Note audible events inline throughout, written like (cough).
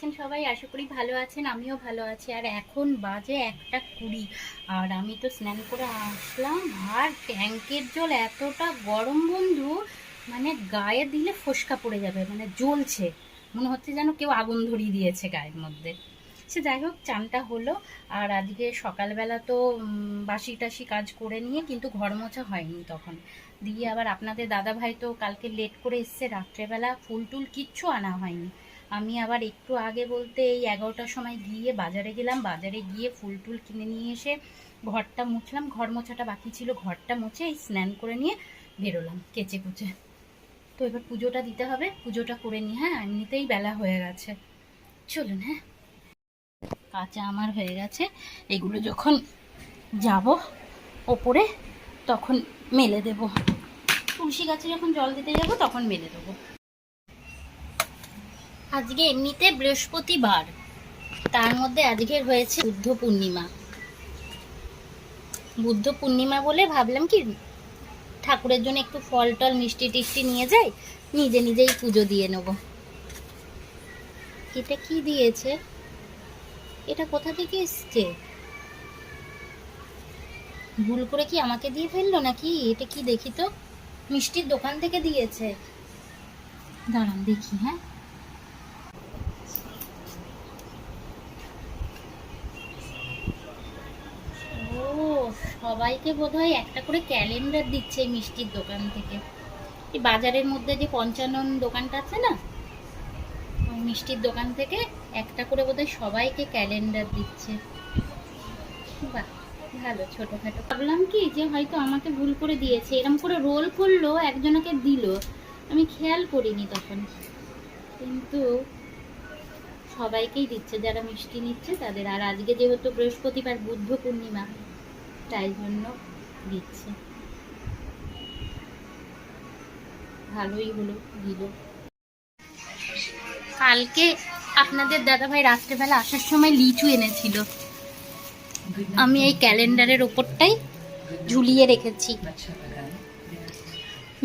আছেন সবাই? আশা করি ভালো আছেন, আমিও ভালো আছি। আর এখন বাজে একটা কুড়ি। আর আমি তো স্নান করে আসলাম। আর ট্যাঙ্কের জল এতটা গরম বন্ধু মানে গায়ে দিলে ফোসকা পড়ে যাবে মানে জ্বলছে। মনে হচ্ছে যেন কেউ আগুন ধরিয়ে দিয়েছে গায়ের মধ্যে। সে যাই হোক, চানটা হলো। আর আজকে সকালবেলা তো বাসি টাসি কাজ করে নিয়ে কিন্তু ঘর মোছা হয়নি তখন। দিয়ে আবার আপনাদের দাদা ভাই তো কালকে লেট করে এসছে, রাত্রেবেলা ফুল টুল কিচ্ছু আনা হয়নি। আমি আবার একটু আগে বলতে এই এগারোটার সময় গিয়ে বাজারে গেলাম। বাজারে গিয়ে ফুল টুল কিনে নিয়ে এসে ঘরটা মুছলাম। ঘর মোছাটা বাকি ছিল। ঘরটা মুছে এই স্নান করে নিয়ে বেরোলাম কেচে কুচে। তো এবার পুজোটা দিতে হবে। পুজোটা করে নিই হ্যাঁ এমনিতেই বেলা হয়ে গেছে। চলুন হ্যাঁ। কাঁচা আমার হয়ে গেছে। এগুলো যখন যাব ওপরে, তখন মেলে দেব। তুলসী গাছে যখন জল দিতে যাব, তখন মেলে দেবো। আজকে এমনিতে বৃহস্পতিবার। তার মধ্যে আজকের হয়েছে বুদ্ধ পূর্ণিমা। বুদ্ধ পূর্ণিমা বলে ভাবলাম কি, ঠাকুরের জন্য একটু ফল টল মিষ্টি টিষ্টি নিয়ে যাই, নিজে নিজেই পুজো দিয়ে নেব। এটা কি দিয়েছে? এটা কোথা থেকে এসছে? ভুল করে কি আমাকে দিয়ে ফেলল নাকি? এটা কি দেখি তো? মিষ্টির দোকান থেকে দিয়েছে। দাঁড়ান দেখি হ্যাঁ ও সবাইকে বোধহয় একটা করে ক্যালেন্ডার দিচ্ছে মিষ্টির দোকান থেকে। এই বাজারের মধ্যে যে পঞ্চানন দোকানটা আছে না? মিষ্টির দোকান থেকে একটা করে বোধহয় সবাইকে ক্যালেন্ডার দিচ্ছে। বাহ, ভালো, ছোটখাটো। ভাবলাম কি যে হয়তো আমাকে ভুল করে দিয়েছে। এরম করে রোল করল, একজনকে দিল। আমি খেয়াল করিনি তখন। কিন্তু সবাইকেই দিচ্ছে। যারা মিষ্টি নিচ্ছে তাদের। আর আজকে যেহেতু বৃহস্পতিবার বুদ্ধ পূর্ণিমা তাই জন্য দিচ্ছে। ভালোই হলো, দিল। কালকে আপনাদের দাদাভাই রাত্রেবেলা আসার সময় লিচু এনেছিল। আমি এই ক্যালেন্ডারের ওপরটাই ঝুলিয়ে রেখেছি।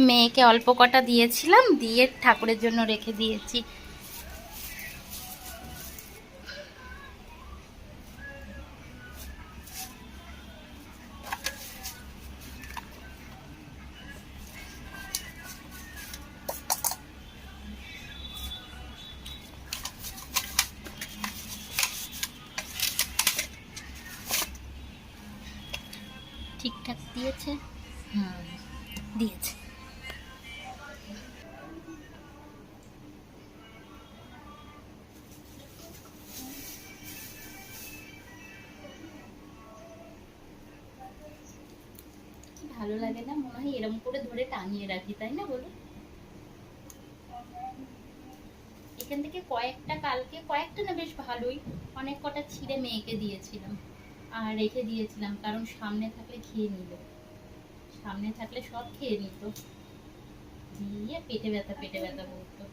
মেয়েকে অল্প কটা দিয়েছিলাম, দিয়ে ঠাকুরের জন্য রেখে দিয়েছি। দিয়েছে। ভালো লাগে না? মনে হয় এরম করে ধরে টাঙিয়ে রাখি, তাই না বলো এখান থেকে কয়েকটা, কালকে কয়েকটা না বেশ ভালোই। অনেক কটা ছিঁড়ে মেয়েকে দিয়েছিলাম আর রেখে দিয়েছিলাম, কারণ সামনে থাকলে খেয়ে নিল। সামনে থাকলে সব খেয়ে নিত। দিয়ে পেটে ব্যথা পেটে ব্যথা করতো।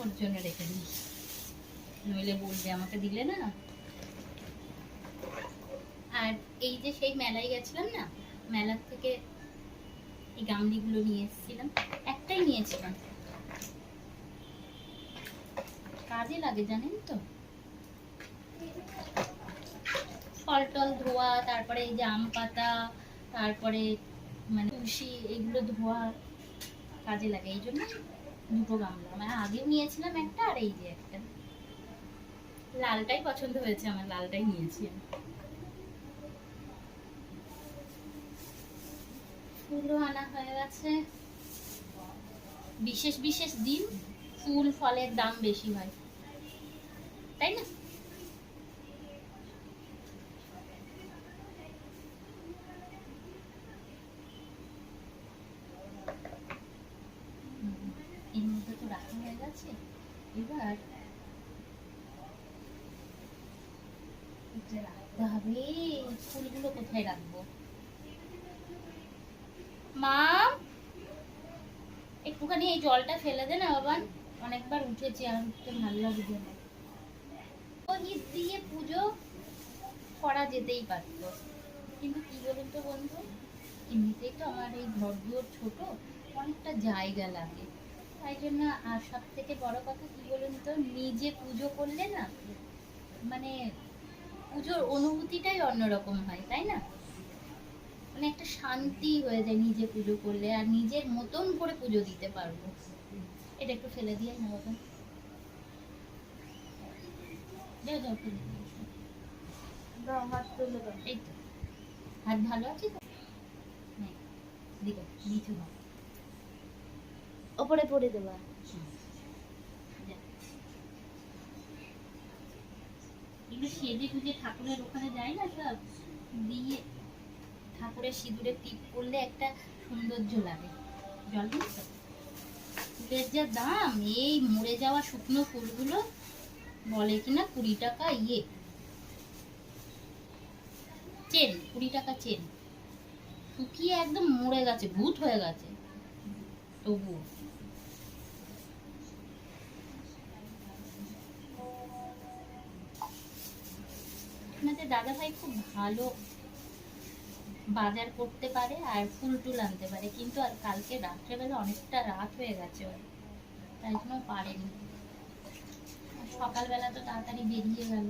ওর জন্য রেখে দিই। নইলে বলবে, আমাকে দিলে না আর এই যে সেই মেলায় গেছিলাম না, মেলার থেকে এই গামলিগুলো নিয়ে এসেছিলাম, একটাই নিয়েছিলাম। কাজে লাগে, জানেন তো? ফল টল ধোয়া, তারপরে এই যে আম পাতা, তারপরে মানে তুলসী, এগুলো ধোয়া কাজে লাগে, এই জন্য দুটো গামলা। মানে আগেও নিয়েছিলাম একটা আর এই যে একটা। লালটাই পছন্দ হয়েছে, আমার লালটাই নিয়েছি আমি। ফুলও আনা হয়ে গেছে। বিশেষ বিশেষ দিন ফুল, ফলের দাম বেশি হয়। তাই না? এবার রাখতে হবে। ফুলগুলো কোথায় রাখব? মা একটুখানি এই জলটা ফেলে দে না বাবান। অনেকবার উঠেছে, আর উঠতে ভালো লাগছে না। দিয়ে পুজো করা যেতেই পারত। কিন্তু কি বলুন তো বন্ধু? এমনিতেই তো আমার এই ঘর দুয়ার ছোট, অনেকটা জায়গা লাগে। তাই জন্য আর সব থেকে বড় কথা কি বলুন তো, নিজে পুজো করলে না মানে পুজোর অনুভূতিটাই অন্যরকম হয়, তাই না? মানে একটা শান্তি হয়ে যায় নিজে পুজো করলে আর নিজের মতন করে পুজো দিতে পারব। এটা একটু ফেলে দিয়ে না বাবা হাত ভালো আছে তো? নিচু হাত ওপরে পড়ে দেবা। এগুলো সেজে গুজে ঠাকুরের ওখানে যায় না সব? দিয়ে ঠাকুরের সিঁদুরে টিপ করলে একটা সৌন্দর্য লাগে। জল ফুলের যা দাম, এই মরে যাওয়া শুকনো ফুলগুলো বলে কিনা কুড়ি টাকা ইয়ে। চেন, কুড়ি টাকা চেন। শুকিয়ে একদম মরে গেছে, ভূত হয়ে গেছে। তবুও। দাদা ভাই খুব ভালো বাজার করতে পারে আর ফুল টুল আনতে পারে। কিন্তু আর কালকে রাত্রেবেলা অনেকটা রাত হয়ে গেছে ওর। তাই জন্য পারেনি। সকালবেলা তো তাড়াতাড়ি বেরিয়ে গেল।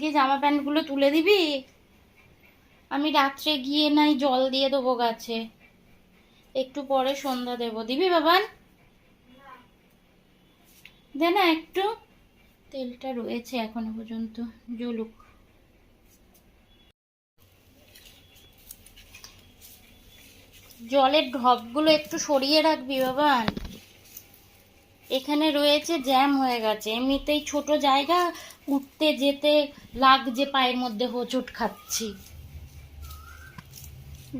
গিয়ে জামা প্যান্টগুলো তুলে দিবি? আমি রাত্রে গিয়ে নাই জল দিয়ে দেবো গাছে। একটু পরে সন্ধ্যা দেবো। দিবি বাবান? দে না একটু। তেলটা রয়েছে এখনও পর্যন্ত। জ্বলুক। জলের ঢপগুলো একটু সরিয়ে রাখবি বাবান। এখানে রয়েছে, জ্যাম হয়ে গেছে। এমনিতেই ছোট জায়গা, উঠতে যেতে লাগছে, পায়ের মধ্যে হোঁচট খাচ্ছি।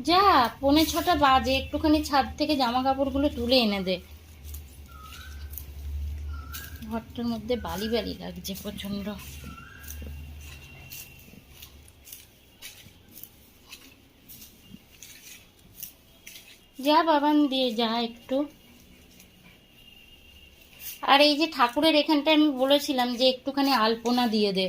যা, পৌনে ছটা বাজে, একটুখানি ছাদ থেকে জামা কাপড়গুলো তুলে এনে দে। ঘরটার মধ্যে বালি বালি লাগছে প্রচণ্ড যা বাবান দিয়ে যা একটু। আর এই যে ঠাকুরের এখানটায় আমি বলেছিলাম যে একটুখানি আলপনা দিয়ে দে।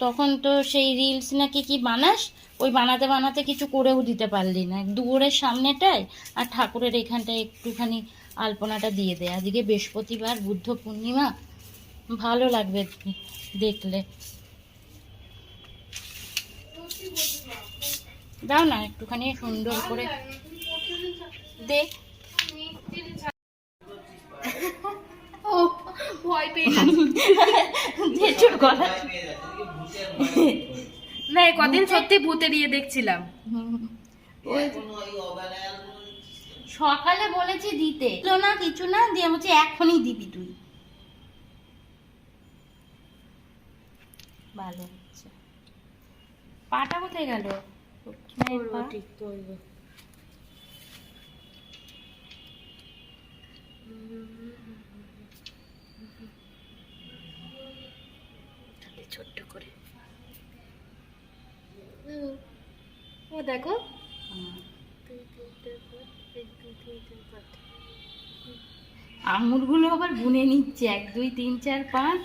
তখন তো সেই রিলস নাকি কি বানাস? ওই বানাতে বানাতে কিছু করেও দিতে পারলি না। দুয়ারের সামনেটায় আর ঠাকুরের এখানটায় একটুখানি আলপনাটা দিয়ে দে। আজকে বৃহস্পতিবার, বুদ্ধ পূর্ণিমা। ভালো লাগবে দেখলে। দাও না, একটুখানি সুন্দর করে। দেখ ভয় পেয়ে (laughs) গলা। (laughs) না কদিন সত্যি ভূতের ইয়ে দেখছিলাম। সকালে বলেছি দিতে। না কিছু না দিয়ে বলছি এখনই দিবি তুই। ভালো পাটা কোথায় গেল? ঠিক করব দেখো। আঙুরগুলো আবার গুনে নিচ্ছে। এক, দুই, তিন, চার, পাঁচ।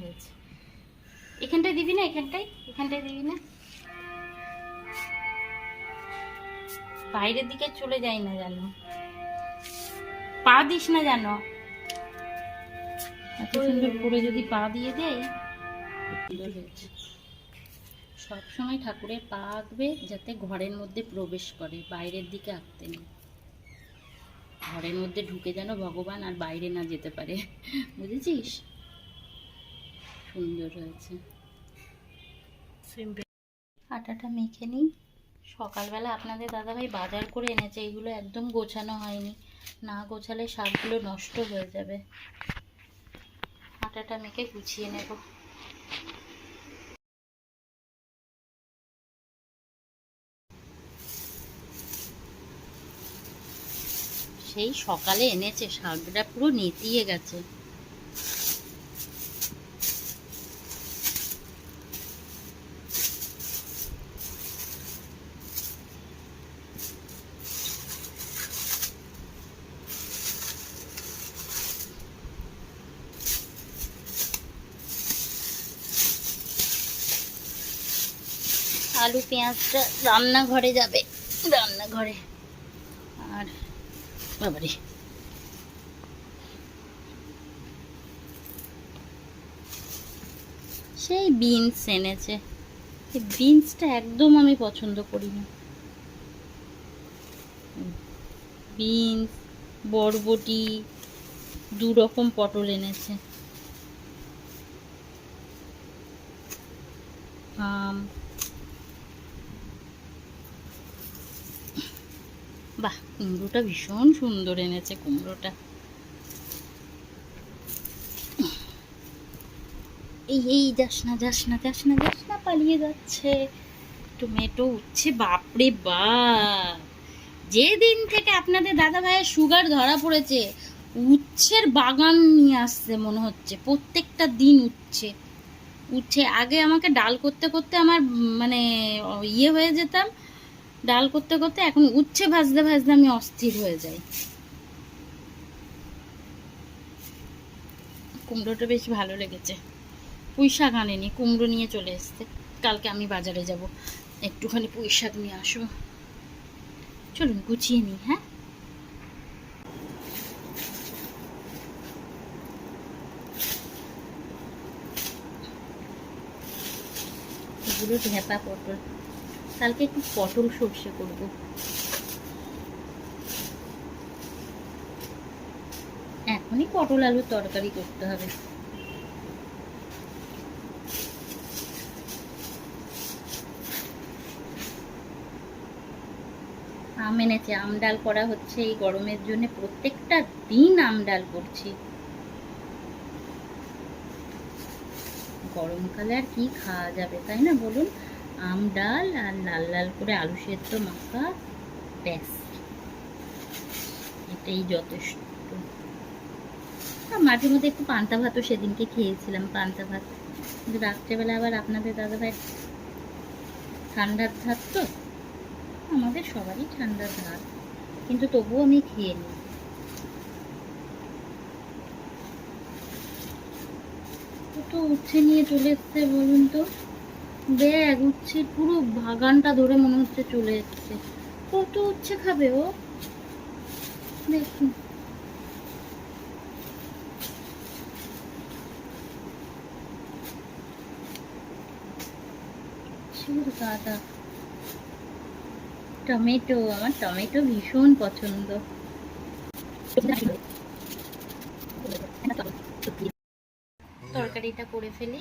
হয়েছে। এখানটায় দিবি না? এখানটায়? এখানটায় দিবি না? বাইরের দিকে চলে যাই না জানো পা দিস না জানো এত সুন্দর করে যদি পা দিয়ে দেয় সবসময় ঠাকুরের পা আঁকবে যাতে ঘরের মধ্যে প্রবেশ করে বাইরের দিকে আঁকতে নেই। ঘরের মধ্যে ঢুকে যেন ভগবান আর বাইরে না যেতে পারে। বুঝেছিস? সুন্দর হয়েছে। আটাটা মেখে নিই। সকালবেলা আপনাদের দাদাভাই বাজার করে এনেছে এগুলো একদম গোছানো হয়নি। না গোছালে শাকগুলো নষ্ট হয়ে যাবে। আটাটা মেখে গুছিয়ে নেব। সেই সকালে এনেছে শাকটা পুরো নেতিয়ে গেছে। আলু পেঁয়াজটা রান্নাঘরে যাবে রান্নাঘরে। আর বাবারে সেই বিনস এনেছে। এই বিনসটা একদম আমি পছন্দ করি না বিনস বরবটি দু রকম পটল এনেছে। আম বাহ, কুমড়োটা ভীষণ সুন্দর এনেছে কুমড়োটা। এই এই, যাস না যাস না যাস না যাস না, পালিয়ে যাচ্ছে। টমেটো উঠছে বাপরে বাপ। যেদিন থেকে আপনাদের দাদা ভাইয়ের সুগার ধরা পড়েছে, উচ্ছের বাগান নিয়ে আসছে মনে হচ্ছে, প্রত্যেকটা দিন উঠছে উচ্ছে, আগে আমাকে ডাল করতে করতে আমার মানে ইয়ে হয়ে যেতাম ডাল করতে করতে এখন উচ্ছে ভাজতে ভাজতে আমি অস্থির হয়ে যাই। কুমড়োটা বেশ ভালো লেগেছে। পুঁই শাক আনেনি, কুমড়ো নিয়ে চলে এসছে। কালকে আমি বাজারে যাব। একটুখানি পুঁই শাক নিয়ে আসব। চলুন, গুছিয়ে নিই হ্যাঁ? এগুলো ঢেপা পটল। কালকে একটু পটল সর্ষে করব। এখনই পটল আলুর তরকারি করতে হবে। আম এনেছে, আম ডাল করা হচ্ছে এই গরমের জন্য। প্রত্যেকটা দিন আম ডাল করছি। গরমকালে আর কি খাওয়া যাবে, তাই না বলুন? আম ডাল আর লাল লাল করে আলু সেদ্ধ মাখা, ব্যাস। এটাই যথেষ্ট। আর মাঝে মধ্যে একটু পান্তা ভাতও সেদিনকে খেয়েছিলাম, পান্তা ভাত। কিন্তু রাত্রেবেলা আবার আপনাদের দাদাভাই ঠান্ডার ধাত তো? আমাদের সবারই ঠান্ডার ধাত কিন্তু তবুও আমি খেয়ে নিই। তো উচ্ছে নিয়ে চলে এসছে বলুন তো। ব্যাগ উচ্ছে পুরো বাগানটা ধরে মনে হচ্ছে চলে এসছে। কত উচ্ছে খাবে ও? দেখুন। টমেটো, আমার টমেটো ভীষণ পছন্দ। তরকারিটা করে ফেলি।